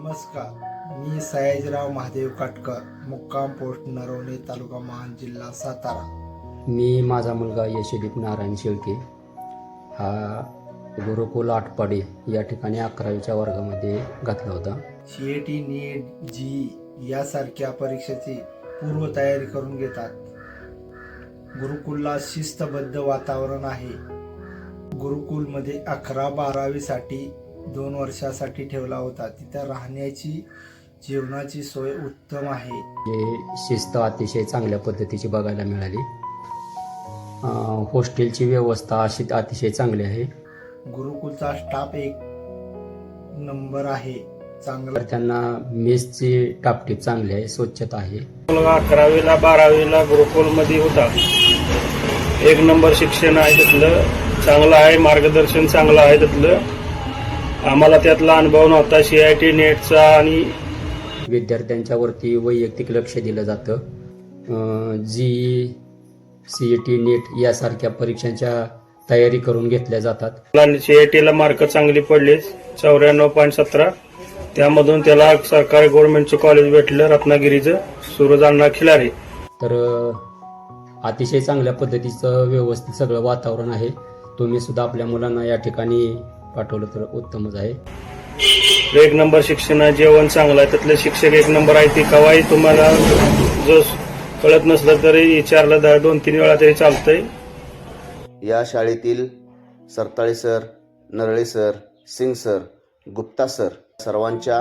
नमस्कार. मी सयाजीराव महादेव काटकर मुक्काम पोस्ट नरवणे तालुका महान जिल्हा सातारा. मी माझा मुलगा यशदीप नारायण शेळके. हा गुरुकुल आटपाडी या ठिकाणी अकरावीच्या वर्गामध्ये घातला होता. सी ए टी नीट जी यासारख्या परीक्षेची पूर्वतयारी करून घेतात. गुरुकुलला शिस्तबद्ध वातावरण आहे. गुरुकुलमध्ये अकरा बारावीसाठी दोन वर्षासाठी ठेवला होता. तिथं राहण्याची जेवणाची सोय उत्तम आहे. जे शिस्त अतिशय चांगल्या पद्धतीची बघायला मिळाली. हॉस्टेलची व्यवस्था अशी अतिशय चांगली आहे. गुरुकुलचा स्टाफ एक नंबर आहे. चांगला त्यांना मेसची टापटीप चांगली आहे स्वच्छता आहे. मुलगा अकरावीला बारावीला गुरुकुलमध्ये होता. एक नंबर शिक्षण आहे तिथलं. चांगलं आहे मार्गदर्शन चांगलं आहे तिथलं. आम्हाला त्यातला अनुभव नव्हता. सी आय टी नेटचा आणि विद्यार्थ्यांच्यावरती वैयक्तिक लक्ष दिलं जातं. JEE C E T NEET यासारख्या परीक्षांच्या तयारी करून घेतल्या जातात. सी आय टीला मार्क चांगली पडले चौऱ्याण्णव पॉईंट सतरा. त्यामधून त्याला सरकारी गव्हर्नमेंटचं कॉलेज भेटलं रत्नागिरीचं. सूरज अण्णा खिलारे तर अतिशय चांगल्या पद्धतीचं व्यवस्थित सगळं वातावरण आहे. तुम्ही सुद्धा आपल्या मुलांना या ठिकाणी पाठवलं तर उत्तमच आहे. एक नंबर शिक्षण जेवण चांगलं आहे. त्यातले शिक्षक एक नंबर आहे ती कवाही तुम्हाला जो कळत नसलं तरी विचारलं दहा दोन तीन वेळा तरी चालतंय. या शाळेतील Sartale sir Narle sir Singh sir Gupta sir सर्वांच्या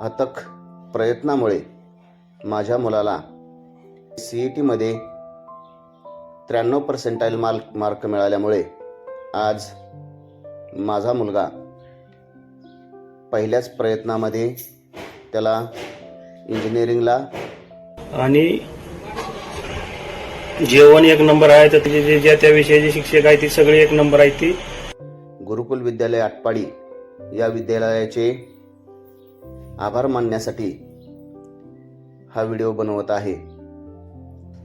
अथक प्रयत्नामुळे माझ्या मुलाला सी ई टीमध्ये त्र्याण्णव पर्सेंटाईल मार्क मार्क मिळाल्यामुळे आज माझा मुलगा पहिल्याच प्रयत्नामध्ये त्याला इंजिनिअरिंगला आणि जेवण एक नंबर आहे तर जे ज्या त्या विषयाचे शिक्षक आहे ती सगळी एक नंबर आहे ती. गुरुकुल विद्यालय आटपाडी या विद्यालयाचे आभार मानण्यासाठी हा व्हिडिओ बनवत आहे.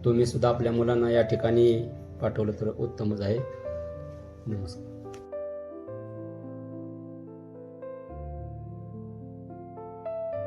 तुम्ही सुद्धा आपल्या मुलांना या ठिकाणी पाठवलं तर उत्तमच आहे. नमस्कार.